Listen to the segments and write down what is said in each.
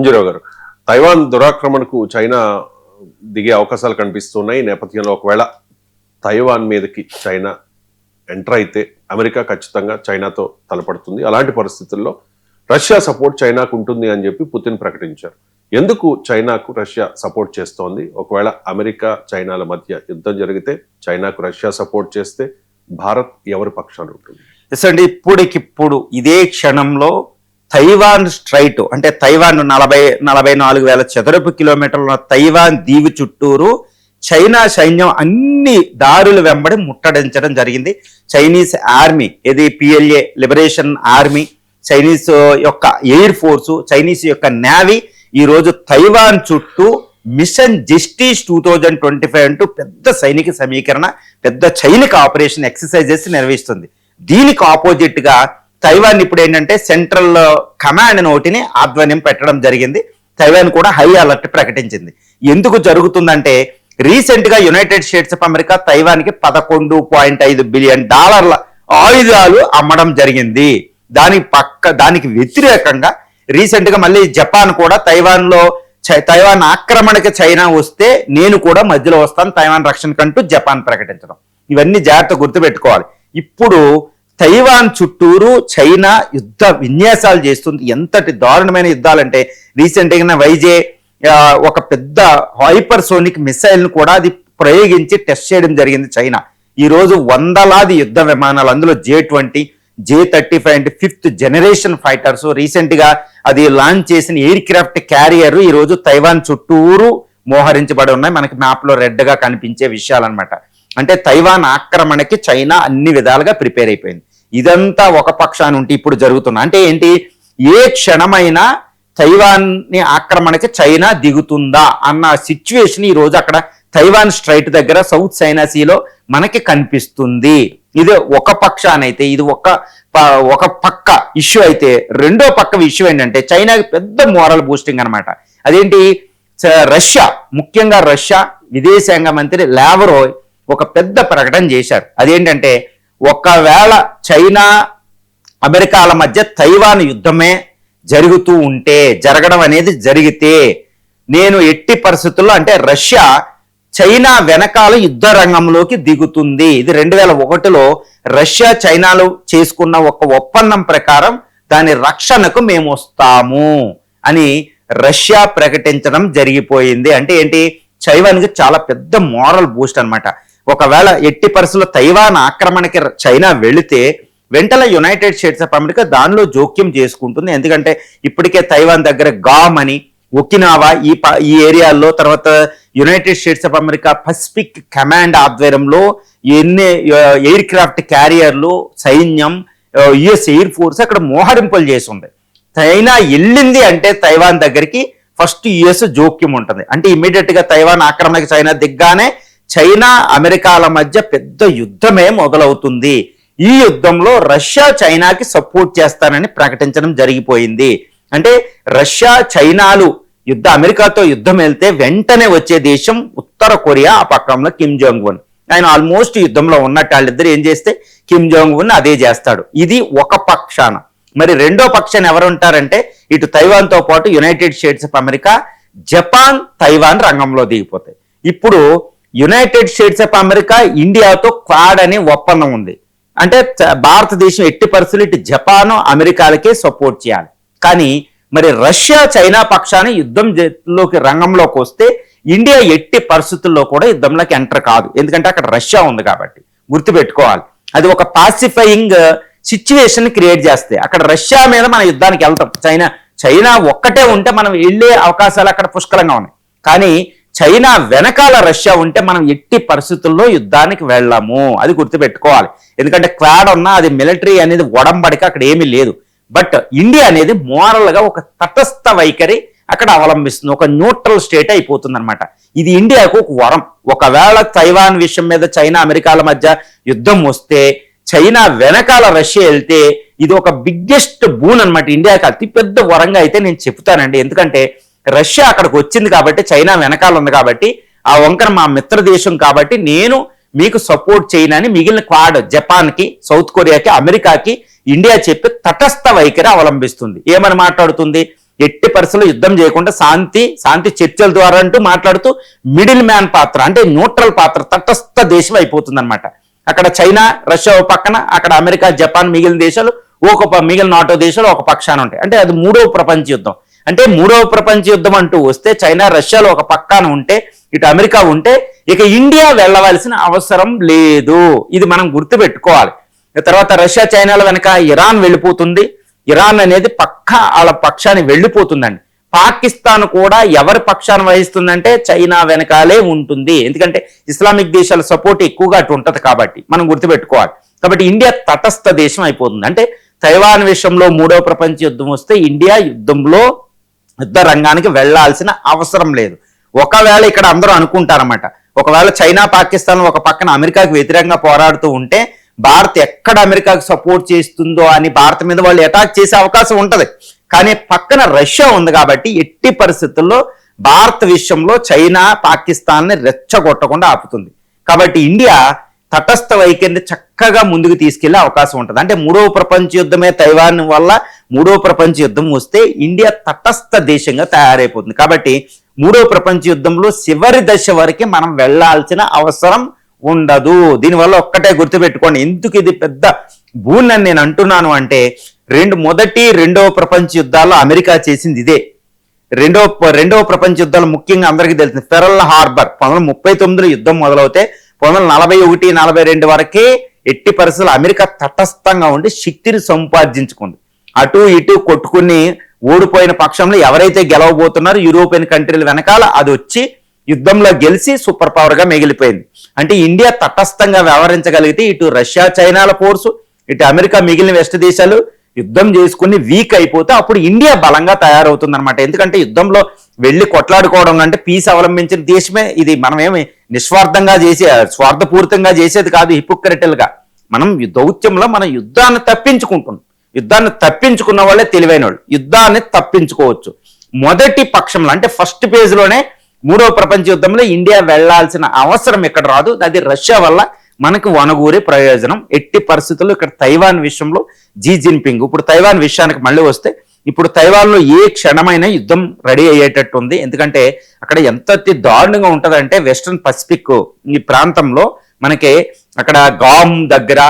అంజరావు గారు Taiwan దురాక్రమణకు China దిగే అవకాశాలు కనిపిస్తున్నాయి. నేపథ్యంలో ఒకవేళ తైవాన్ మీదకి చైనా ఎంటర్ అయితే అమెరికా ఖచ్చితంగా చైనాతో తలపడుతుంది. అలాంటి పరిస్థితుల్లో రష్యా సపోర్ట్ చైనాకు ఉంటుంది అని చెప్పి పుతిన్ ప్రకటించారు. ఎందుకు చైనాకు రష్యా సపోర్ట్ చేస్తోంది? ఒకవేళ అమెరికా చైనాల మధ్య యుద్ధం జరిగితే చైనాకు రష్యా సపోర్ట్ చేస్తే భారత్ ఎవరి పక్షాలు ఉంటుంది? ఎస్ అండి ఇప్పుడికిప్పుడు ఇదే క్షణంలో తైవాన్ స్ట్రైట్ అంటే తైవాన్ నలభై నలభై నాలుగు వేల చదరపు కిలోమీటర్ల తైవాన్ దీవి చుట్టూరు చైనా సైన్యం అన్ని దారులు వెంబడి ముట్టడించడం జరిగింది. చైనీస్ ఆర్మీ ఇది పిఎల్ఏ లిబరేషన్ ఆర్మీ చైనీస్ యొక్క ఎయిర్ ఫోర్సు చైనీస్ యొక్క నేవీ ఈరోజు తైవాన్ చుట్టూ mission justice two thousand twenty five అంటూ పెద్ద సైనిక సమీకరణ పెద్ద సైనిక ఆపరేషన్ ఎక్సర్సైజెస్ నిర్వహిస్తుంది. దీనికి ఆపోజిట్గా తైవాన్ ఇప్పుడు ఏంటంటే సెంట్రల్ కమాండ్ నోటిని ఆధ్వర్యం పెట్టడం జరిగింది. తైవాన్ కూడా హై అలర్ట్ ప్రకటించింది. ఎందుకు జరుగుతుందంటే రీసెంట్గా యునైటెడ్ స్టేట్స్ ఆఫ్ అమెరికా తైవాన్కి పదకొండు పాయింట్ ఐదు బిలియన్ డాలర్ల ఆయుధాలు అమ్మడం జరిగింది. దానికి పక్క దానికి వ్యతిరేకంగా రీసెంట్గా మళ్ళీ జపాన్ కూడా తైవాన్లో చై- తైవాన్ ఆక్రమణకి చైనా వస్తే నేను కూడా మధ్యలో వస్తాను తైవాన్ రక్షణ కంటూ జపాన్ ప్రకటించడం. ఇవన్నీ జాగ్రత్త గుర్తుపెట్టుకోవాలి. ఇప్పుడు తైవాన్ చుట్టూరు చైనా యుద్ధ విన్యాసాలు చేస్తుంది. ఎంతటి దారుణమైన యుద్ధాలంటే రీసెంట్గా వైజే ఒక పెద్ద హైపర్సోనిక్ మిసైల్ను కూడా అది ప్రయోగించి టెస్ట్ చేయడం జరిగింది చైనా. ఈరోజు వందలాది యుద్ధ విమానాలు అందులో J twenty J thirty five అంటే ఫిఫ్త్ జనరేషన్ ఫైటర్స్. రీసెంట్గా అది లాంచ్ చేసిన ఎయిర్ క్రాఫ్ట్ క్యారియర్ ఈరోజు తైవాన్ చుట్టూరు మోహరించబడి ఉన్నాయి. మనకి మ్యాప్లో రెడ్గా కనిపించే విషయాలు కనిపించే విషయాలన్నమాట. అంటే తైవాన్ ఆక్రమణకి చైనా అన్ని విధాలుగా ప్రిపేర్ అయిపోయింది. ఇదంతా ఒక పక్షాన ఉంటే ఇప్పుడు జరుగుతున్న అంటే ఏంటి? ఏ క్షణమైనా తైవాన్ని ఆక్రమణకి చైనా దిగుతుందా అన్న సిచ్యువేషన్ ఈ రోజు అక్కడ తైవాన్ స్ట్రైట్ దగ్గర సౌత్ చైనా సీలో మనకి కనిపిస్తుంది. ఇది ఒక పక్షానైతే ఇది ఒక ప- ఒక పక్క ఇష్యూ అయితే రెండో పక్క ఇష్యూ ఏంటంటే చైనాకి పెద్ద మోరల్ బూస్టింగ్ అనమాట అదేంటి? రష్యా ముఖ్యంగా రష్యా విదేశాంగ మంత్రి లావరో ఒక పెద్ద ప్రకటన చేశారు. అదేంటంటే ఒకవేళ చైనా అమెరికాల మధ్య తైవాన్ యుద్ధమే జరుగుతూ ఉంటే జరగడం అనేది జరిగితే నేను ఎట్టి పరిస్థితుల్లో అంటే రష్యా చైనా వెనకాల యుద్ధ రంగంలోకి దిగుతుంది. ఇది రెండు వేల ఒకటిలో రష్యా చైనాలు చేసుకున్న ఒక ఒప్పందం ప్రకారం దాని రక్షణకు మేము వస్తాము అని రష్యా ప్రకటించడం జరిగిపోయింది. అంటే ఏంటి? చైవాన్కి చాలా పెద్ద మోరల్ బూస్ట్ అనమాట ఒకవేళ ఎట్టి పరిస్థితుల్లో తైవాన్ ఆక్రమణకి చైనా వెళితే వెంటనే యునైటెడ్ స్టేట్స్ ఆఫ్ అమెరికా దానిలో జోక్యం చేసుకుంటుంది. ఎందుకంటే ఇప్పటికే తైవాన్ దగ్గర గామ్ అని ఒకినావా ఈ ప- ఈ ఏరియాల్లో తర్వాత United States of America Pacific command ఆధ్వర్యంలో ఎన్ని ఎయిర్ క్రాఫ్ట్ క్యారియర్లు సైన్యం యుఎస్ ఎయిర్ ఫోర్స్ అక్కడ మోహరింపులు చేసి ఉంది చైనా వెళ్ళింది అంటే తైవాన్ దగ్గరికి ఫస్ట్ యుఎస్ జోక్యం ఉంటుంది. అంటే ఇమీడియట్గా తైవాన్ ఆక్రమణకి చైనా దిగ్గానే చైనా అమెరికాల మధ్య పెద్ద యుద్ధమే మొదలవుతుంది. ఈ యుద్ధంలో రష్యా చైనాకి సపోర్ట్ చేస్తానని ప్రకటించడం జరిగిపోయింది. అంటే రష్యా చైనాలు యుద్ధ అమెరికాతో యుద్ధం వెళ్తే వెంటనే వచ్చే దేశం ఉత్తర కొరియా ఆ పక్కంలో కిమ్ జోంగ్ ఉన్ ఆయన ఆల్మోస్ట్ యుద్ధంలో ఉన్నట్టు వాళ్ళిద్దరు ఏం చేస్తే కిమ్ జోంగ్ ఉన్ అదే చేస్తాడు. ఇది ఒక పక్షాన. మరి రెండో పక్షాన ఎవరు ఉంటారంటే ఇటు తైవాన్తో పాటు United States of America Japan Taiwan రంగంలో దిగిపోతాయి. ఇప్పుడు యునైటెడ్ స్టేట్స్ ఆఫ్ అమెరికా ఇండియాతో క్వాడ్ అనే ఒప్పందం ఉంది. అంటే భారతదేశం ఎట్టి పరిస్థితులు ఇటు జపాను అమెరికాలకే సపోర్ట్ చేయాలి. కానీ మరి రష్యా చైనా పక్షాన్ని యుద్ధం రంగంలోకి వస్తే ఇండియా ఎట్టి పరిస్థితుల్లో కూడా యుద్ధంలోకి ఎంటర్ కాదు. ఎందుకంటే అక్కడ రష్యా ఉంది కాబట్టి. గుర్తుపెట్టుకోవాలి. అది ఒక పాసిఫైయింగ్ సిచ్యువేషన్ క్రియేట్ చేస్తే. అక్కడ రష్యా మీద మన యుద్ధానికి వెళ్తాం. చైనా చైనా ఒక్కటే ఉంటే మనం వెళ్ళే అవకాశాలు అక్కడ పుష్కలంగా ఉన్నాయి. కానీ చైనా వెనకాల రష్యా ఉంటే మనం ఎట్టి పరిస్థితుల్లో యుద్ధానికి వెళ్ళాము. అది గుర్తుపెట్టుకోవాలి. ఎందుకంటే క్వాడ్ ఉన్నా అది మిలిటరీ అనేది ఒడంబడిక అక్కడ ఏమీ లేదు. బట్ ఇండియా అనేది మోరల్గా ఒక తటస్థ వైఖరి అక్కడ అవలంబిస్తుంది. ఒక న్యూట్రల్ స్టేట్ అయిపోతుంది అనమాట ఇది ఇండియాకు ఒక వరం. ఒకవేళ తైవాన్ విషయం మీద చైనా అమెరికాల మధ్య యుద్ధం వస్తే చైనా వెనకాల రష్యా వెళ్తే ఇది ఒక బిగ్గెస్ట్ బూన్ అన్నమాట. ఇండియాకి అతిపెద్ద వరంగా అయితే నేను చెప్తానండి ఎందుకంటే రష్యా అక్కడికి వచ్చింది కాబట్టి చైనా వెనకాల ఉంది కాబట్టి ఆ వంకర మా మిత్ర దేశం కాబట్టి నేను మీకు సపోర్ట్ చేయనని మిగిలిన క్వాడ్ జపాన్కి సౌత్ కొరియాకి అమెరికాకి ఇండియా చెప్పి తటస్థ వైఖరి అవలంబిస్తుంది. ఏమని మాట్లాడుతుంది? ఎట్టి పరిస్థితుల్లో యుద్ధం చేయకుండా శాంతి శాంతి చర్చల ద్వారా అంటూ మాట్లాడుతూ మిడిల్ మ్యాన్ పాత్ర అంటే న్యూట్రల్ పాత్ర తటస్థ దేశం అయిపోతుంది అక్కడ చైనా రష్యా ఒక పక్కన అక్కడ అమెరికా జపాన్ మిగిలిన దేశాలు ఒక మిగిలిన నాటో దేశాలు ఒక పక్షాన ఉంటాయి. అంటే అది మూడో ప్రపంచ యుద్ధం. అంటే మూడవ ప్రపంచ యుద్ధం అంటూ వస్తే చైనా రష్యాలో ఒక పక్కన ఉంటే ఇటు అమెరికా ఉంటే ఇక ఇండియా వెళ్ళవలసిన అవసరం లేదు. ఇది మనం గుర్తుపెట్టుకోవాలి. తర్వాత రష్యా చైనాల వెనక ఇరాన్ వెళ్ళిపోతుంది. ఇరాన్ అనేది పక్క వాళ్ళ పక్షాన్ని వెళ్ళిపోతుందండి. పాకిస్తాన్ కూడా ఎవరి పక్షాన్ని వహిస్తుందంటే చైనా వెనకాలే ఉంటుంది. ఎందుకంటే ఇస్లామిక్ దేశాల సపోర్ట్ ఎక్కువగా అటు ఉంటుంది కాబట్టి మనం గుర్తుపెట్టుకోవాలి. కాబట్టి ఇండియా తటస్థ దేశం అయిపోతుంది. అంటే తైవాన్ విషయంలో మూడవ ప్రపంచ యుద్ధం వస్తే ఇండియా యుద్ధంలో యుద్ధ రంగానికి వెళ్ళాల్సిన అవసరం లేదు. ఒకవేళ ఇక్కడ అందరూ అనుకుంటారన్నమాట ఒకవేళ చైనా పాకిస్తాన్ ఒక పక్కన అమెరికాకి వ్యతిరేకంగా పోరాడుతూ ఉంటే భారత్ ఎక్కడ అమెరికాకు సపోర్ట్ చేస్తుందో అని భారత్ మీద వాళ్ళు అటాక్ చేసే అవకాశం ఉంటుంది. కానీ పక్కన రష్యా ఉంది కాబట్టి ఎట్టి పరిస్థితుల్లో భారత్ విషయంలో చైనా పాకిస్తాన్ని రెచ్చగొట్టకుండా ఆపుతుంది. కాబట్టి ఇండియా తటస్థ వైఖరిని చక్కగా ముందుకు తీసుకెళ్ళే అవకాశం ఉంటుంది. అంటే మూడవ ప్రపంచ యుద్ధమే తైవాన్ వల్ల మూడవ ప్రపంచ యుద్ధం వస్తే ఇండియా తటస్థ దేశంగా తయారైపోతుంది. కాబట్టి మూడవ ప్రపంచ యుద్ధంలో చివరి దశ వరకు మనం వెళ్ళాల్సిన అవసరం ఉండదు. దీనివల్ల ఒక్కటే గుర్తుపెట్టుకోండి. ఎందుకు ఇది పెద్ద భూన్ అని నేను అంటున్నాను అంటే రెండు మొదటి రెండవ ప్రపంచ యుద్ధాల్లో అమెరికా చేసింది ఇదే. రెండవ రెండవ ప్రపంచ యుద్ధాలు ముఖ్యంగా అందరికీ తెలిసింది. ఫెరల్ హార్బర్ పంతొమ్మిది ముప్పై తొమ్మిదిలో యుద్ధం మొదలవుతే వందల నలభై ఒకటి నలభై రెండు వరకే ఎట్టి పరిస్థితులు అమెరికా తటస్థంగా ఉండి శక్తిని సంపాదించుకుంది. అటు ఇటు కొట్టుకుని ఓడిపోయిన పక్షంలో ఎవరైతే గెలవబోతున్నారో యూరోపియన్ కంట్రీల వెనకాల అది వచ్చి యుద్ధంలో గెలిచి సూపర్ పవర్గా మిగిలిపోయింది. అంటే ఇండియా తటస్థంగా వ్యవహరించగలిగితే ఇటు రష్యా చైనాల ఫోర్సు ఇటు అమెరికా మిగిలిన వెస్ట్ దేశాలు యుద్ధం చేసుకుని వీక్ అయిపోతే అప్పుడు ఇండియా బలంగా తయారవుతుంది అనమాట ఎందుకంటే యుద్ధంలో వెళ్ళి కొట్లాడుకోవడం అంటే పీస్ అవలంబించిన దేశమే ఇది. మనమేమి నిస్వార్థంగా చేసే స్వార్థపూరితంగా చేసేది కాదు హిపోక్రటిల్గా. మనం దౌత్యంలో మన యుద్ధాన్ని తప్పించుకుంటున్నాం. యుద్ధాన్ని తప్పించుకున్న వాళ్ళే తెలివైన వాళ్ళు యుద్ధాన్ని తప్పించుకోవచ్చు. మొదటి పక్షంలో అంటే ఫస్ట్ పేజ్లోనే మూడో మూడవ ప్రపంచ యుద్ధంలో ఇండియా వెళ్ళాల్సిన అవసరం ఇక్కడ రాదు. అది రష్యా వల్ల మనకు వనగూరే ప్రయోజనం. ఎట్టి పరిస్థితుల్లో ఇక్కడ తైవాన్ విషయంలో జీ జిన్పింగ్ ఇప్పుడు తైవాన్ విషయానికి మళ్ళీ వస్తే ఇప్పుడు తైవాన్లో ఏ క్షణమైన యుద్ధం రెడీ అయ్యేటట్టు ఉంది ఎందుకంటే అక్కడ ఎంత దారుణంగా ఉంటుందంటే వెస్ట్రన్ పసిఫిక్ ఈ ప్రాంతంలో మనకి అక్కడ గామ్ దగ్గర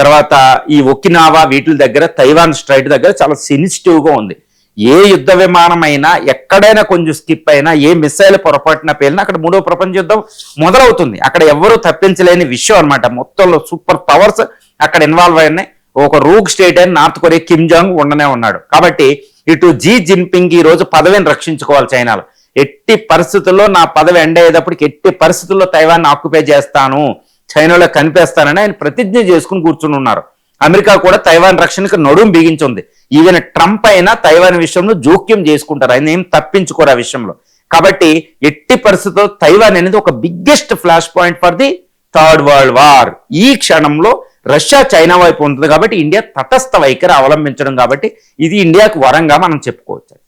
తర్వాత ఈ ఒకినావా వీటి దగ్గర తైవాన్ స్ట్రైట్ దగ్గర చాలా సెన్సిటివ్గా ఉంది. ఏ యుద్ధ విమానం అయినా ఎక్కడైనా కొంచెం స్కిప్ అయినా ఏ మిసైల్ పొరపాటున పేలినా అక్కడ మూడో ప్రపంచ యుద్ధం మొదలవుతుంది. అక్కడ ఎవరు తప్పించలేని విషయం అనమాట మొత్తంలో సూపర్ పవర్స్ అక్కడ ఇన్వాల్వ్ అయినాయి. ఒక రూగ్ స్టేట్ అని నార్త్ కొరియా కిమ్ జాంగ్ ఉండనే ఉన్నాడు. కాబట్టి ఇటు జీ జిన్పింగ్ ఈ రోజు పదవిని రక్షించుకోవాలి చైనాలో. ఎట్టి పరిస్థితుల్లో నా పదవి ఎండ్ అయ్యేటప్పటికి ఎట్టి పరిస్థితుల్లో తైవాన్ని ఆక్యుపై చేస్తాను. చైనాలో కనిపేస్తానని ఆయన ప్రతిజ్ఞ చేసుకుని కూర్చుని ఉన్నారు. అమెరికా కూడా తైవాన్ రక్షణకు నడుం బిగించింది. ఈవెన్ ట్రంప్ అయినా తైవాన్ విషయంలో జోక్యం చేసుకుంటారు. ఆయన ఏం తప్పించుకోరు ఆ విషయంలో. కాబట్టి ఎట్టి పరిస్థితుల్లో తైవాన్ అనేది ఒక biggest flash point for the third world war ఈ క్షణంలో రష్యా చైనా వైపు ఉంటుంది కాబట్టి ఇండియా తటస్థ వైఖరి అవలంబించడం కాబట్టి ఇది ఇండియాకు వరంగా మనం చెప్పుకోవచ్చు.